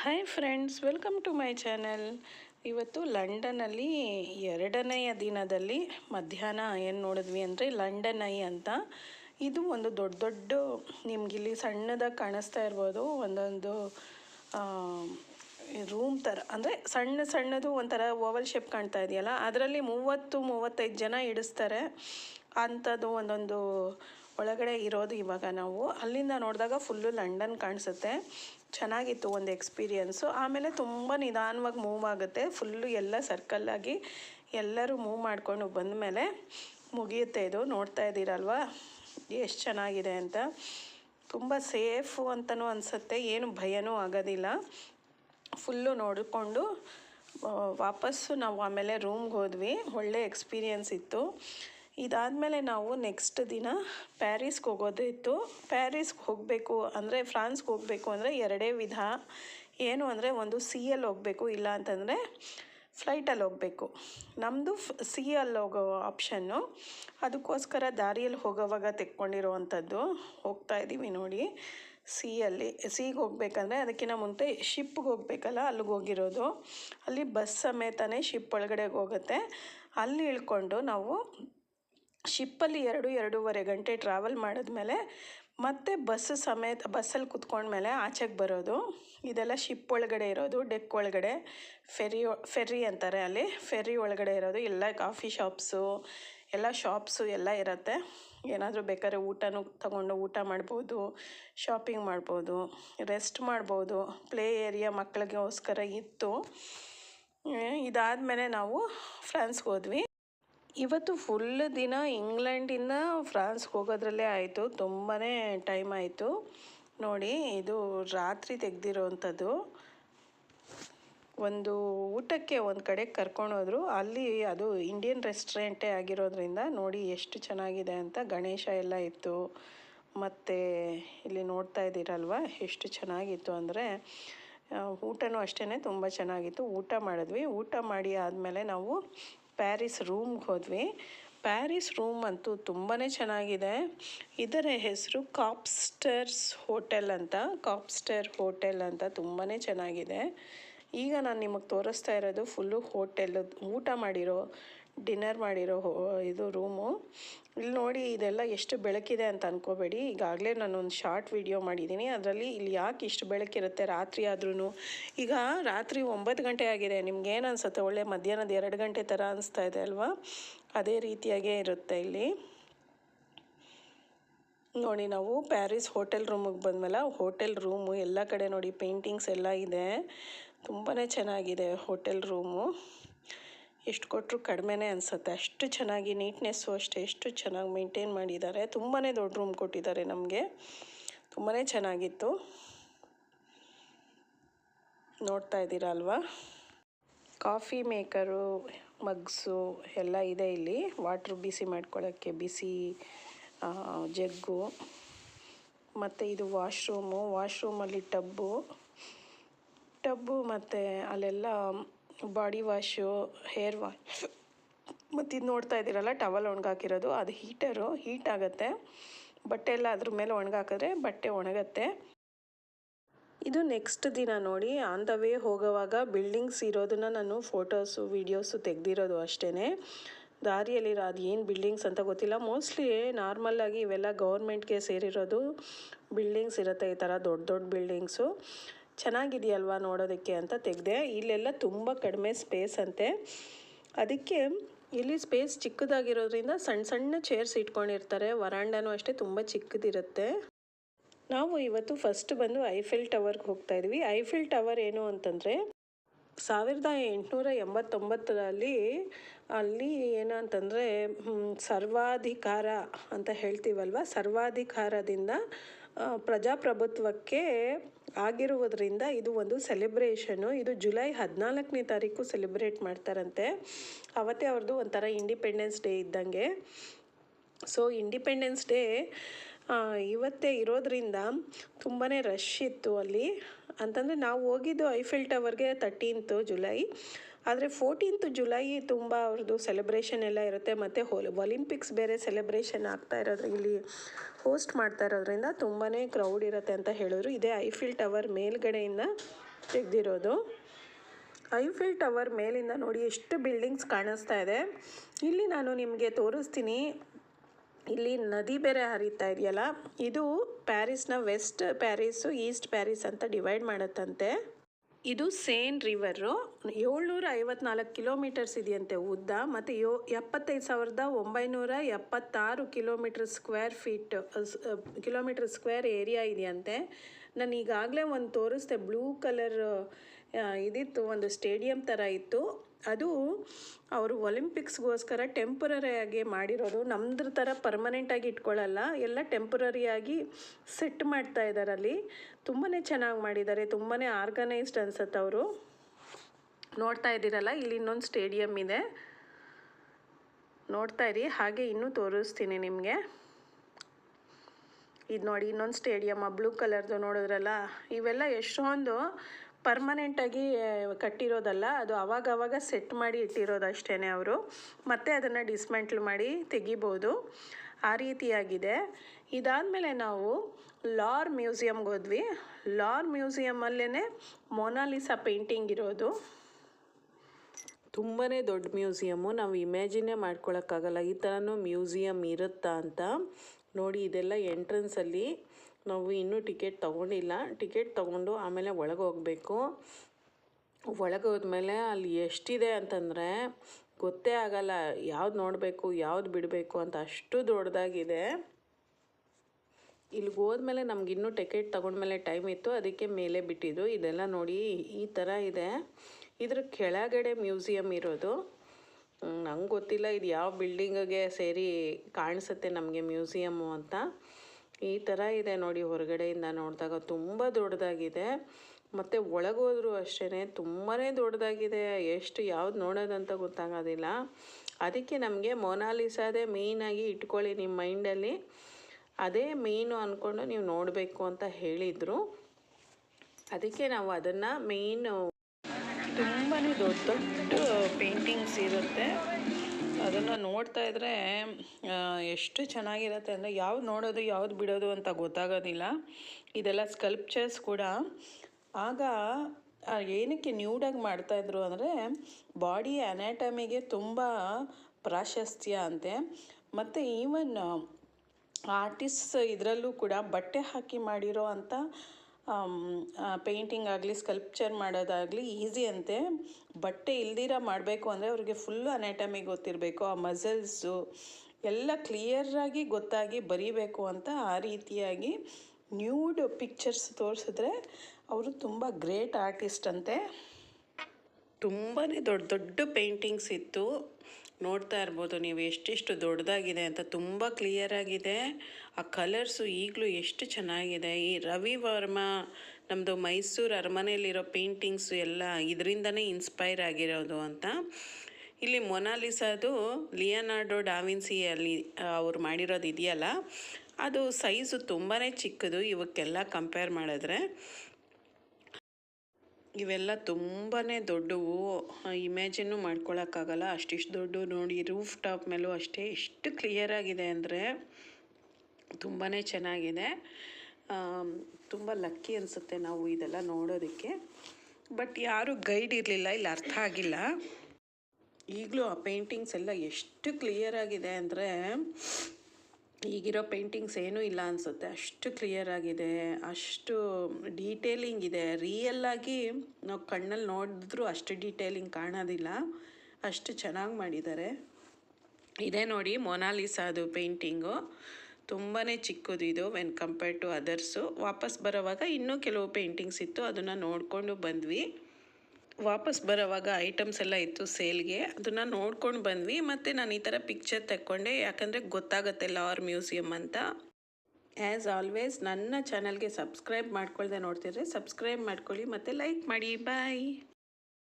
Hi friends welcome to my channel ಇವತ್ತು ಲಂಡನಲ್ಲಿ ಎರಡನೆಯ ದಿನದಲ್ಲಿ ಮಧ್ಯಾಹ್ನ ಏನು ನೋಡಿದ್ವಿ ಅಂದರೆ ಲಂಡನ್ ಐ ಅಂತ. ಇದು ಒಂದು ದೊಡ್ಡ ದೊಡ್ಡ ನಿಮ್ಗಿಲ್ಲಿ ಸಣ್ಣದಾಗಿ ಕಾಣಿಸ್ತಾ ಇರ್ಬೋದು. ಒಂದೊಂದು ರೂಮ್ ಥರ ಅಂದರೆ ಸಣ್ಣ ಸಣ್ಣದು ಒಂಥರ ಓವಲ್ ಶೇಪ್ ಕಾಣ್ತಾ ಇದೆಯಲ್ಲ? ಅದರಲ್ಲಿ ಮೂವತ್ತು, ಮೂವತ್ತೈದು ಜನ ಇಡಿಸ್ತಾರೆ. ಅಂಥದ್ದು ಒಂದೊಂದು ಒಳಗಡೆ ಇರೋದು ಇವಾಗ ನಾವು. ಅಲ್ಲಿಂದ ನೋಡಿದಾಗ ಫುಲ್ಲು ಲಂಡನ್ ಕಾಣಿಸುತ್ತೆ. ಚೆನ್ನಾಗಿತ್ತು ಒಂದು ಎಕ್ಸ್ಪೀರಿಯನ್ಸು. ಆಮೇಲೆ ತುಂಬ ನಿಧಾನವಾಗಿ ಮೂವ್ ಆಗುತ್ತೆ. ಫುಲ್ಲು ಎಲ್ಲ ಸರ್ಕಲ್ಲಾಗಿ ಎಲ್ಲರೂ ಮೂವ್ ಮಾಡಿಕೊಂಡು ಬಂದಮೇಲೆ ಮುಗಿಯುತ್ತೆ ಇದು. ನೋಡ್ತಾ ಇದ್ದೀರಲ್ವಾ? ಎಷ್ಟು ಚೆನ್ನಾಗಿದೆ ಅಂತ. ತುಂಬ ಸೇಫು ಅಂತಲೂ ಅನಿಸುತ್ತೆ. ಏನು ಭಯನೂ ಆಗೋದಿಲ್ಲ. ಫುಲ್ಲು ನೋಡಿಕೊಂಡು ವಾಪಸ್ಸು ನಾವು ಆಮೇಲೆ ರೂಮ್ಗೆ ಹೋದ್ವಿ. ಒಳ್ಳೆ ಎಕ್ಸ್ಪೀರಿಯೆನ್ಸ್ ಇತ್ತು. ಇದಾದಮೇಲೆ ನಾವು ನೆಕ್ಸ್ಟ್ ದಿನ ಪ್ಯಾರಿಸ್ಗೆ ಹೋಗೋದಿತ್ತು ಪ್ಯಾರಿಸ್ಗೆ ಹೋಗಬೇಕು ಅಂದರೆ ಫ್ರಾನ್ಸ್ಗೆ ಹೋಗಬೇಕು ಅಂದರೆ ಎರಡೇ ವಿಧ. ಏನು ಅಂದರೆ ಒಂದು ಸಿಯಲ್ಲಿ ಹೋಗಬೇಕು, ಇಲ್ಲ ಅಂತಂದರೆ ಫ್ಲೈಟಲ್ಲಿ ಹೋಗಬೇಕು. ನಮ್ಮದು ಸಿಯಲ್ಲಿ ಹೋಗೋ ಆಪ್ಷನ್ನು ಅದಕ್ಕೋಸ್ಕರ ದಾರಿಯಲ್ಲಿ ಹೋಗೋವಾಗ ತೆಕ್ಕೊಂಡಿರೋವಂಥದ್ದು. ಹೋಗ್ತಾ ಇದ್ದೀವಿ ನೋಡಿ. ಸಿ ಅಲ್ಲಿ ಸಿಗೆ ಹೋಗ್ಬೇಕಂದ್ರೆ ಅದಕ್ಕಿಂತ ಮುಂಚೆ ಶಿಪ್ಗೆ ಹೋಗ್ಬೇಕಲ್ಲ, ಅಲ್ಲಿಗೆ ಹೋಗಿರೋದು. ಅಲ್ಲಿ ಬಸ್ ಸಮೇತನೇ ಶಿಪ್ ಒಳಗಡೆ ಹೋಗುತ್ತೆ. ಅಲ್ಲಿ ಇಳ್ಕೊಂಡು ನಾವು ಶಿಪ್ಪಲ್ಲಿ ಎರಡು, ಎರಡೂವರೆ ಗಂಟೆ ಟ್ರಾವೆಲ್ ಮಾಡಿದ್ಮೇಲೆ ಮತ್ತೆ ಬಸ್ ಸಮೇತ ಬಸ್ಸಲ್ಲಿ ಕುತ್ಕೊಂಡ್ಮೇಲೆ ಆಚೆಗೆ ಬರೋದು. ಇದೆಲ್ಲ ಶಿಪ್ ಒಳಗಡೆ ಇರೋದು ಡೆಕ್ ಒಳಗಡೆ. ಫೆರಿ ಫೆರ್ರಿ ಅಂತಾರೆ ಅಲ್ಲಿ. ಫೆರ್ರಿ ಒಳಗಡೆ ಇರೋದು. ಎಲ್ಲ ಕಾಫಿ ಶಾಪ್ಸು ಎಲ್ಲ ಶಾಪ್ಸು ಎಲ್ಲ ಇರುತ್ತೆ. ಏನಾದರೂ ಬೇಕಾದ್ರೆ ಊಟನೂ ತಗೊಂಡು ಊಟ ಮಾಡ್ಬೋದು ಶಾಪಿಂಗ್ ಮಾಡ್ಬೋದು ರೆಸ್ಟ್ ಮಾಡ್ಬೋದು. ಪ್ಲೇ ಏರಿಯಾ ಮಕ್ಕಳಿಗೋಸ್ಕರ ಇತ್ತು. ಇದಾದಮೇಲೆ ನಾವು ಫ್ರಾನ್ಸ್ಗೆ ಹೋದ್ವಿ. ಇವತ್ತು ಫುಲ್ ದಿನ ಇಂಗ್ಲೆಂಡಿಂದ ಫ್ರಾನ್ಸ್ಗೆ ಹೋಗೋದ್ರಲ್ಲೇ ಆಯಿತು. ತುಂಬಾ ಟೈಮ್ ಆಯಿತು. ನೋಡಿ, ಇದು ರಾತ್ರಿ ತೆಗ್ದಿರೋವಂಥದ್ದು ಒಂದು ಊಟಕ್ಕೆ ಒಂದು ಕಡೆ ಕರ್ಕೊಂಡೋದ್ರು ಅಲ್ಲಿ ಅದು ಇಂಡಿಯನ್ ರೆಸ್ಟೋರೆಂಟೇ ಆಗಿರೋದ್ರಿಂದ ನೋಡಿ ಎಷ್ಟು ಚೆನ್ನಾಗಿದೆ ಅಂತ ಗಣೇಶ ಎಲ್ಲ ಇತ್ತು. ಮತ್ತು ಇಲ್ಲಿ ನೋಡ್ತಾ ಇದ್ದೀರಲ್ವ, ಎಷ್ಟು ಚೆನ್ನಾಗಿತ್ತು ಅಂದರೆ ಊಟನೂ ಅಷ್ಟೇ ತುಂಬ ಚೆನ್ನಾಗಿತ್ತು. ಊಟ ಮಾಡಿದ್ವಿ. ಊಟ ಮಾಡಿ ಆದಮೇಲೆ ನಾವು ಪ್ಯಾರಿಸ್ ರೂಮ್ಗೆ ಹೋದ್ವಿ. ಪ್ಯಾರಿಸ್ ರೂಮ್ ಅಂತೂ ತುಂಬಾ ಚೆನ್ನಾಗಿದೆ. ಇದರ ಹೆಸರು ಕಾಪ್ಸ್ಟರ್ಸ್ ಹೋಟೆಲ್ ಅಂತ. ಕಾಪ್ಸ್ಟರ್ ಹೋಟೆಲ್ ಅಂತ ತುಂಬಾ ಚೆನ್ನಾಗಿದೆ. ಈಗ ನಾನು ನಿಮಗೆ ತೋರಿಸ್ತಾ ಇರೋದು ಫುಲ್ಲು ಹೋಟೆಲ್, ಊಟ ಮಾಡಿರೋ ಡಿನ್ನರ್ ಮಾಡಿರೋ ಇದು ರೂಮು. ಇಲ್ಲಿ ನೋಡಿ ಇದೆಲ್ಲ ಎಷ್ಟು ಬೆಳಕಿದೆ ಅಂತ ಅಂದ್ಕೋಬೇಡಿ ಈಗಾಗಲೇ ನಾನೊಂದು ಶಾರ್ಟ್ ವಿಡಿಯೋ ಮಾಡಿದ್ದೀನಿ. ಅದರಲ್ಲಿ ಇಲ್ಲಿ ಯಾಕೆ ಇಷ್ಟು ಬೆಳಕಿರುತ್ತೆ ರಾತ್ರಿ ಆದ್ರೂ ಈಗ ರಾತ್ರಿ ಒಂಬತ್ತು ಗಂಟೆ ಆಗಿದೆ. ನಿಮ್ಗೆ ಏನು ಅನಿಸುತ್ತೆ? ಒಳ್ಳೆ ಮಧ್ಯಾಹ್ನದ ಎರಡು ಗಂಟೆ ಥರ ಅನಿಸ್ತಾ ಇದೆ ಅಲ್ವಾ? ಅದೇ ರೀತಿಯಾಗೇ ಇರುತ್ತೆ ಇಲ್ಲಿ. ನೋಡಿ, ನಾವು ಪ್ಯಾರಿಸ್ ಹೋಟೆಲ್ ರೂಮಿಗೆ ಬಂದಮೇಲೆ ಹೋಟೆಲ್ ರೂಮು, ಎಲ್ಲ ಕಡೆ ನೋಡಿ ಪೇಂಟಿಂಗ್ಸ್ ಎಲ್ಲ ಇದೆ. ತುಂಬಾ ಚೆನ್ನಾಗಿದೆ ಹೋಟೆಲ್ ರೂಮು. ಎಷ್ಟು ಕೊಟ್ಟರು ಕಡಿಮೆನೇ ಅನಿಸುತ್ತೆ. ಅಷ್ಟು ಚೆನ್ನಾಗಿ ನೀಟ್ನೆಸ್ಸು ಅಷ್ಟೇ ಎಷ್ಟು ಚೆನ್ನಾಗಿ ಮೇಂಟೈನ್ ಮಾಡಿದ್ದಾರೆ. ತುಂಬಾ ದೊಡ್ಡ ರೂಮ್ ಕೊಟ್ಟಿದ್ದಾರೆ ನಮಗೆ. ತುಂಬಾ ಚೆನ್ನಾಗಿತ್ತು. ನೋಡ್ತಾ ಇದ್ದೀರಾ ಅಲ್ವಾ? ಕಾಫಿ ಮೇಕರು, ಮಗ್ಸು ಎಲ್ಲ ಇದೆ ಇಲ್ಲಿ. ವಾಟ್ರ್ ಬಿಸಿ ಮಾಡ್ಕೊಳ್ಳೋಕ್ಕೆ ಬಿಸಿ ಜಗ್ಗು. ಮತ್ತು ಇದು ವಾಶ್ರೂಮು ವಾಶ್ರೂಮಲ್ಲಿ ಟಬ್ಬು. ಟಬ್ಬು ಮತ್ತು ಅಲ್ಲೆಲ್ಲ ಬಾಡಿ ವಾಶು, ಹೇರ್ ವಾಶ್. ಮತ್ತು ಇದು ನೋಡ್ತಾ ಇದ್ದೀರಲ್ಲ, ಟವಲ್ ಒಣಗಾಕಿರೋದು. ಅದು ಹೀಟರು ಹೀಟ್ ಆಗುತ್ತೆ. ಬಟ್ಟೆ ಎಲ್ಲ ಅದ್ರ ಮೇಲೆ ಒಣಗಾಕಿದ್ರೆ ಬಟ್ಟೆ ಒಣಗತ್ತೆ. ಇದು ನೆಕ್ಸ್ಟ್ ದಿನ ನೋಡಿ ಆನ್ ದ ವೇ ಹೋಗೋವಾಗ ಬಿಲ್ಡಿಂಗ್ಸ್ ಇರೋದನ್ನ ನಾನು ಫೋಟೋಸು ವೀಡಿಯೋಸು ತೆಗೆದಿರೋದು ಅಷ್ಟೇ ದಾರಿಯಲ್ಲಿರೋ ಅದು ಏನು ಬಿಲ್ಡಿಂಗ್ಸ್ ಅಂತ ಗೊತ್ತಿಲ್ಲ. ಮೋಸ್ಟ್ಲಿ ನಾರ್ಮಲ್ಲಾಗಿ ಇವೆಲ್ಲ ಗೌರ್ಮೆಂಟ್ಗೆ ಸೇರಿರೋದು ಬಿಲ್ಡಿಂಗ್ಸ್ ಇರುತ್ತೆ, ಈ ಥರ ದೊಡ್ಡ ದೊಡ್ಡ ಬಿಲ್ಡಿಂಗ್ಸು ಚೆನ್ನಾಗಿದೆಯಲ್ವಾ ನೋಡೋದಕ್ಕೆ ಅಂತ ತೆಗೆದೆ, ಇಲ್ಲೆಲ್ಲ ತುಂಬ ಕಡಿಮೆ ಸ್ಪೇಸ್ ಅಂತೆ. ಅದಕ್ಕೆ ಇಲ್ಲಿ ಸ್ಪೇಸ್ ಚಿಕ್ಕದಾಗಿರೋದ್ರಿಂದ ಸಣ್ಣ ಸಣ್ಣ ಚೇರ್ಸ್ ಇಟ್ಕೊಂಡಿರ್ತಾರೆ, ವರಾಂಡನೂ ಅಷ್ಟೇ ತುಂಬ ಚಿಕ್ಕದಿರುತ್ತೆ. ನಾವು ಇವತ್ತು ಫಸ್ಟ್ ಬಂದು ಐಫಿಲ್ ಟವರ್ಗೆ ಹೋಗ್ತಾ ಇದ್ವಿ. ಐಫಿಲ್ ಟವರ್ ಏನು ಅಂತಂದರೆ, ಸಾವಿರದ ಎಂಟುನೂರ ಎಂಬತ್ತೊಂಬತ್ತರಲ್ಲಿ ಅಲ್ಲಿ ಏನಂತಂದರೆ ಸರ್ವಾಧಿಕಾರ ಅಂತ ಹೇಳ್ತೀವಲ್ವ? ಸರ್ವಾಧಿಕಾರದಿಂದ ಪ್ರಜಾಪ್ರಭುತ್ವಕ್ಕೆ ಆಗಿರುವುದರಿಂದ ಇದು ಒಂದು ಸೆಲೆಬ್ರೇಷನು. ಇದು ಜುಲೈ ಹದಿನಾಲ್ಕನೇ ತಾರೀಕು ಸೆಲೆಬ್ರೇಟ್ ಮಾಡ್ತಾರಂತೆ. ಅವತ್ತೇ ಅವ್ರದ್ದು ಒಂಥರ ಇಂಡಿಪೆಂಡೆನ್ಸ್ ಡೇ ಇದ್ದಂಗೆ. ಸೊ, ಇಂಡಿಪೆಂಡೆನ್ಸ್ ಡೇ ಇವತ್ತೇ ಇರೋದ್ರಿಂದ ತುಂಬಾ ರಶ್ ಇತ್ತು ಅಲ್ಲಿ. ಅಂತಂದರೆ ನಾವು ಹೋಗಿದ್ದು ಐಫಿಲ್ ಟವರ್ಗೆ ತರ್ಟೀನ್ತು ಜುಲೈ. ಆದರೆ ಫೋರ್ಟೀನ್ತ್ ಜುಲೈ ತುಂಬ ಅವ್ರದ್ದು ಸೆಲೆಬ್ರೇಷನ್ ಎಲ್ಲ ಇರುತ್ತೆ. ಮತ್ತು ಹೋಲ್ ಒಲಿಂಪಿಕ್ಸ್ ಬೇರೆ ಸೆಲೆಬ್ರೇಷನ್ ಆಗ್ತಾ ಇರೋದ್ರ, ಇಲ್ಲಿ ಹೋಸ್ಟ್ ಮಾಡ್ತಾ ಇರೋದ್ರಿಂದ ತುಂಬಾ ಕ್ರೌಡ್ ಇರುತ್ತೆ ಅಂತ ಹೇಳಿದ್ರು ಇದೇ ಐಫಿಲ್ ಟವರ್ ಮೇಲ್ಗಡೆಯಿಂದ ತೆಗೆದಿರೋದು. ಐಫಿಲ್ ಟವರ್ ಮೇಲಿಂದ ನೋಡಿ ಎಷ್ಟು ಬಿಲ್ಡಿಂಗ್ಸ್ ಕಾಣಿಸ್ತಾ ಇದೆ. ಇಲ್ಲಿ ನಾನು ನಿಮಗೆ ತೋರಿಸ್ತೀನಿ. ಇಲ್ಲಿ ನದಿ ಬೇರೆ ಹರಿತಾ ಇದೆಯಲ್ಲ, ಇದು ಪ್ಯಾರಿಸ್ನ ವೆಸ್ಟ್ ಪ್ಯಾರಿಸು ಈಸ್ಟ್ ಪ್ಯಾರಿಸ್ ಅಂತ ಡಿವೈಡ್ ಮಾಡುತ್ತಂತೆ. ಇದು ಸೇನ್ ರಿವರು. ಏಳ್ನೂರ ಐವತ್ನಾಲ್ಕು ಕಿಲೋಮೀಟರ್ಸ್ ಇದೆಯಂತೆ ಉದ್ದ. ಮತ್ತು ಯೋ, ಎಪ್ಪತ್ತೈದು ಸಾವಿರದ ಒಂಬೈನೂರ ಎಪ್ಪತ್ತಾರು kilometre square feet kilometre square area ಇದೆಯಂತೆ. ನಾನು ಈಗಾಗಲೇ ಒಂದು ತೋರಿಸ್ದೆ ಬ್ಲೂ ಕಲರ್ ಇದಿತ್ತು, ಒಂದು ಸ್ಟೇಡಿಯಂ ಥರ ಇತ್ತು. ಅದು ಅವರು ಒಲಿಂಪಿಕ್ಸ್ಗೋಸ್ಕರ ಟೆಂಪರರಿಯಾಗಿ ಮಾಡಿರೋದು. ನಮ್ದ್ರ ಥರ ಪರ್ಮನೆಂಟಾಗಿ ಇಟ್ಕೊಳ್ಳಲ್ಲ ಎಲ್ಲ ಟೆಂಪ್ರರಿಯಾಗಿ ಸೆಟ್ ಮಾಡ್ತಾ ಇದ್ದಾರೆ ಅಲ್ಲಿ. ತುಂಬಾ ಚೆನ್ನಾಗಿ ಮಾಡಿದ್ದಾರೆ ತುಂಬಾ ಆರ್ಗನೈಸ್ಡ್ ಅನ್ಸತ್ತೆ ಅವರು. ನೋಡ್ತಾ ಇದ್ದೀರಲ್ಲ, ಇಲ್ಲಿ ಇನ್ನೊಂದು ಸ್ಟೇಡಿಯಂ ಇದೆ. ನೋಡ್ತಾ ಇರಿ, ಹಾಗೆ ಇನ್ನೂ ತೋರಿಸ್ತೀನಿ ನಿಮಗೆ. ಇದು ನೋಡಿ, ಇನ್ನೊಂದು ಸ್ಟೇಡಿಯಮ್ ಬ್ಲೂ ಕಲರ್ದು ನೋಡಿದ್ರಲ್ಲ. ಇವೆಲ್ಲ ಎಷ್ಟೊಂದು ಪರ್ಮನೆಂಟಾಗಿ ಕಟ್ಟಿರೋದಲ್ಲ, ಅದು ಅವಾಗ ಅವಾಗ ಸೆಟ್ ಮಾಡಿ ಇಟ್ಟಿರೋದು ಅಷ್ಟೇ ಅವರು. ಮತ್ತೆ ಅದನ್ನು ಡಿಸ್ಮೆಂಟ್ಲ್ ಮಾಡಿ ತೆಗಿಬೋದು. ಆ ರೀತಿಯಾಗಿದೆ. ಇದಾದಮೇಲೆ ನಾವು ಲಾರ್ ಮ್ಯೂಸಿಯಮ್ಗೆ ಹೋದ್ವಿ. ಲಾರ್ ಮ್ಯೂಸಿಯಮಲ್ಲೇ ಮೊನಾಲಿಸಾ ಪೇಂಟಿಂಗ್ ಇರೋದು. ತುಂಬಾ ದೊಡ್ಡ ಮ್ಯೂಸಿಯಮ್ಮು ನಾವು ಇಮ್ಯಾಜಿನೇ ಮಾಡ್ಕೊಳಕ್ಕಾಗಲ್ಲ. ಈ ಥರನೂ ಮ್ಯೂಸಿಯಮ್ ಇರುತ್ತಾ ಅಂತ. ನೋಡಿ, ಇದೆಲ್ಲ ಎಂಟ್ರೆನ್ಸಲ್ಲಿ ನಾವು ಇನ್ನೂ ಟಿಕೆಟ್ ತೊಗೊಂಡಿಲ್ಲ. ಟಿಕೆಟ್ ತೊಗೊಂಡು ಆಮೇಲೆ ಒಳಗೆ ಹೋಗಬೇಕು. ಒಳಗೆ ಹೋದ್ಮೇಲೆ ಅಲ್ಲಿ ಎಷ್ಟಿದೆ ಅಂತಂದರೆ ಗೊತ್ತೇ ಆಗಲ್ಲ. ಯಾವ್ದು ನೋಡಬೇಕು, ಯಾವ್ದು ಬಿಡಬೇಕು ಅಂತ ಅಷ್ಟು ದೊಡ್ಡದಾಗಿದೆ. ಇಲ್ಲಿಗೆ ಹೋದ್ಮೇಲೆ ನಮ್ಗೆ ಇನ್ನೂ ಟಿಕೆಟ್ ತೊಗೊಂಡ್ಮೇಲೆ ಟೈಮ್ ಇತ್ತು. ಅದಕ್ಕೆ ಮೇಲೆ ಬಿಟ್ಟಿದ್ದು. ಇದೆಲ್ಲ ನೋಡಿ ಈ ಥರ ಇದೆ. ಇದ್ರ ಕೆಳಗಡೆ ಮ್ಯೂಸಿಯಂ ಇರೋದು. ನಂಗೆ ಗೊತ್ತಿಲ್ಲ ಇದು ಯಾವ ಬಿಲ್ಡಿಂಗಿಗೆ ಸೇರಿ ಕಾಣಿಸುತ್ತೆ ನಮಗೆ ಮ್ಯೂಸಿಯಮ್ಮು ಅಂತ. ಈ ಥರ ಇದೆ ನೋಡಿ ಹೊರಗಡೆಯಿಂದ ನೋಡಿದಾಗ ತುಂಬ ದೊಡ್ಡದಾಗಿದೆ. ಮತ್ತು ಒಳಗೋದ್ರೂ ಅಷ್ಟೇ ತುಂಬಾ ದೊಡ್ಡದಾಗಿದೆ. ಎಷ್ಟು ಯಾವ್ದು ನೋಡೋದಂತ ಗೊತ್ತಾಗೋದಿಲ್ಲ. ಅದಕ್ಕೆ ನಮಗೆ ಮೊನಾಲಿಸಾದೇ ಮೇಯ್ನಾಗಿ ಇಟ್ಕೊಳ್ಳಿ ನಿಮ್ಮ ಮೈಂಡಲ್ಲಿ ಅದೇ ಮೇಯ್ನು ಅಂದ್ಕೊಂಡು ನೀವು ನೋಡಬೇಕು ಅಂತ ಹೇಳಿದರು. ಅದಕ್ಕೆ ನಾವು ಅದನ್ನು ಮೇಯ್ನು ತುಂಬಾ ದೊಡ್ಡ ದೊಡ್ಡ ಪೇಂಟಿಂಗ್ಸ್ ಇರುತ್ತೆ. ಅದನ್ನು ನೋಡ್ತಾ ಇದ್ದರೆ ಎಷ್ಟು ಚೆನ್ನಾಗಿರುತ್ತೆ ಅಂದರೆ ಯಾವ್ದು ನೋಡೋದು, ಯಾವ್ದು ಬಿಡೋದು ಅಂತ ಗೊತ್ತಾಗೋದಿಲ್ಲ. ಇದೆಲ್ಲ ಸ್ಕಲ್ಪ್ಚರ್ಸ್ ಕೂಡ. ಆಗ ಏನಕ್ಕೆ ನ್ಯೂಡಾಗಿ ಮಾಡ್ತಾಯಿದ್ರು ಅಂದರೆ ಬಾಡಿ ಅನಾಟಮಿಗೆ ತುಂಬ ಪ್ರಾಶಸ್ತ್ಯ ಅಂತೆ. ಮತ್ತು ಈವನ್ ಆರ್ಟಿಸ್ಟ್ಸ್ ಇದರಲ್ಲೂ ಕೂಡ ಬಟ್ಟೆ ಹಾಕಿ ಮಾಡಿರೋ ಅಂಥ ಪೇಂಟಿಂಗ್ ಆಗಲಿ ಸ್ಕಲ್ಪ್ಚರ್ ಮಾಡೋದಾಗಲಿ ಈಸಿ ಅಂತೆ. ಬಟ್ಟೆ ಇಲ್ದಿರ ಮಾಡಬೇಕು ಅಂದರೆ ಅವ್ರಿಗೆ ಫುಲ್ ಅನಾಟಮಿ ಗೊತ್ತಿರಬೇಕು, ಆ ಮಸಲ್ಸು ಎಲ್ಲ ಕ್ಲಿಯರಾಗಿ ಗೊತ್ತಾಗಿ ಬರೀಬೇಕು ಅಂತ ಆ ರೀತಿಯಾಗಿ ನ್ಯೂಡ್ ಪಿಕ್ಚರ್ಸ್ ತೋರಿಸಿದ್ರೆ ಅವರು ತುಂಬ ಗ್ರೇಟ್ ಆರ್ಟಿಸ್ಟ್ ಅಂತೆ. ತುಂಬಾ ದೊಡ್ಡ ದೊಡ್ಡ ಪೇಂಟಿಂಗ್ಸ್ ಇತ್ತು. ನೋಡ್ತಾ ಇರ್ಬೋದು, ನೀವು ಎಷ್ಟೆಷ್ಟು ದೊಡ್ಡದಾಗಿದೆ ಅಂತ ತುಂಬ ಕ್ಲಿಯರಾಗಿದೆ ಆ ಕಲರ್ಸು ಈಗಲೂ ಎಷ್ಟು ಚೆನ್ನಾಗಿದೆ. ಈ ರವಿ ವರ್ಮ ನಮ್ಮದು ಮೈಸೂರು ಅರಮನೆಯಲ್ಲಿರೋ ಪೇಂಟಿಂಗ್ಸು ಎಲ್ಲ ಇದರಿಂದನೇ ಇನ್ಸ್ಪೈರ್ ಆಗಿರೋದು ಅಂತ. ಇಲ್ಲಿ ಮೊನಾಲಿಸಾದು ಲಿಯನಾರ್ಡೋ ಡಾವಿನ್ಸಿ ಅಲ್ಲಿ ಅವ್ರು ಮಾಡಿರೋದು ಇದೆಯಲ್ಲ ಅದು ಸೈಜು ತುಂಬಾ ಚಿಕ್ಕದು, ಇವಕ್ಕೆಲ್ಲ ಕಂಪೇರ್ ಮಾಡಿದ್ರೆ. ಇವೆಲ್ಲ ತುಂಬಾ ದೊಡ್ಡವು. ಇಮ್ಯಾಜಿನ್ನು ಮಾಡ್ಕೊಳ್ಳೋಕ್ಕಾಗಲ್ಲ ಅಷ್ಟಿಷ್ಟು ದೊಡ್ಡ ನೋಡಿ ರೂಫ್ ಟಾಪ್ ಮೇಲೂ ಅಷ್ಟೇ ಎಷ್ಟು ಕ್ಲಿಯರಾಗಿದೆ ಅಂದರೆ ತುಂಬಾ ಚೆನ್ನಾಗಿದೆ. ತುಂಬ ಲಕ್ಕಿ ಅನಿಸುತ್ತೆ ನಾವು ಇದೆಲ್ಲ ನೋಡೋದಕ್ಕೆ. ಬಟ್ ಯಾರೂ ಗೈಡ್ ಇರಲಿಲ್ಲ, ಇಲ್ಲಿ ಅರ್ಥ ಆಗಿಲ್ಲ. ಈಗಲೂ ಆ ಪೇಂಟಿಂಗ್ಸ್ ಎಲ್ಲ ಎಷ್ಟು ಕ್ಲಿಯರಾಗಿದೆ ಅಂದರೆ ಈಗಿರೋ ಪೇಂಟಿಂಗ್ಸ್ ಏನೂ ಇಲ್ಲ ಅನಿಸುತ್ತೆ. ಅಷ್ಟು ಕ್ಲಿಯರ್ ಆಗಿದೆ, ಅಷ್ಟು ಡೀಟೇಲಿಂಗ್ ಇದೆ. ರಿಯಲ್ಲಾಗಿ ನಾವು ಕಣ್ಣಲ್ಲಿ ನೋಡಿದ್ರೂ ಅಷ್ಟು ಡೀಟೇಲಿಂಗ್ ಕಾಣೋದಿಲ್ಲ. ಅಷ್ಟು ಚೆನ್ನಾಗಿ ಮಾಡಿದ್ದಾರೆ ಇದೇ ನೋಡಿ ಮೊನಾಲಿಸಾದು ಪೇಂಟಿಂಗು ತುಂಬಾ ಚಿಕ್ಕದು ಇದು ವೆನ್ ಕಂಪೇರ್ಡ್ ಟು ಅದರ್ಸು ವಾಪಸ್ ಬರೋವಾಗ ಇನ್ನೂ ಕೆಲವು ಪೇಂಟಿಂಗ್ಸ್ ಇತ್ತು, ಅದನ್ನು ನೋಡಿಕೊಂಡು ಬಂದ್ವಿ. ವಾಪಸ್ ಬರೋವಾಗ ಐಟಮ್ಸ್ ಎಲ್ಲ ಇತ್ತು ಸೇಲ್ಗೆ. ಅದನ್ನು ನೋಡ್ಕೊಂಡು ಬಂದ್ವಿ. ಮತ್ತು ನಾನು ಈ ಥರ ಪಿಕ್ಚರ್ ತೆಕ್ಕೊಂಡೆ. ಯಾಕಂದರೆ ಗೊತ್ತಾಗುತ್ತೆ ಲಾರ್ ಮ್ಯೂಸಿಯಮ್ ಅಂತ. ಆ್ಯಸ್ ಆಲ್ವೇಸ್ ನನ್ನ ಚಾನಲ್ಗೆ ಸಬ್ಸ್ಕ್ರೈಬ್ ಮಾಡ್ಕೊಳ್ದೆ ನೋಡ್ತಿದ್ರೆ ಸಬ್ಸ್ಕ್ರೈಬ್ ಮಾಡ್ಕೊಳ್ಳಿ. ಮತ್ತು ಲೈಕ್ ಮಾಡಿ. ಬಾಯ್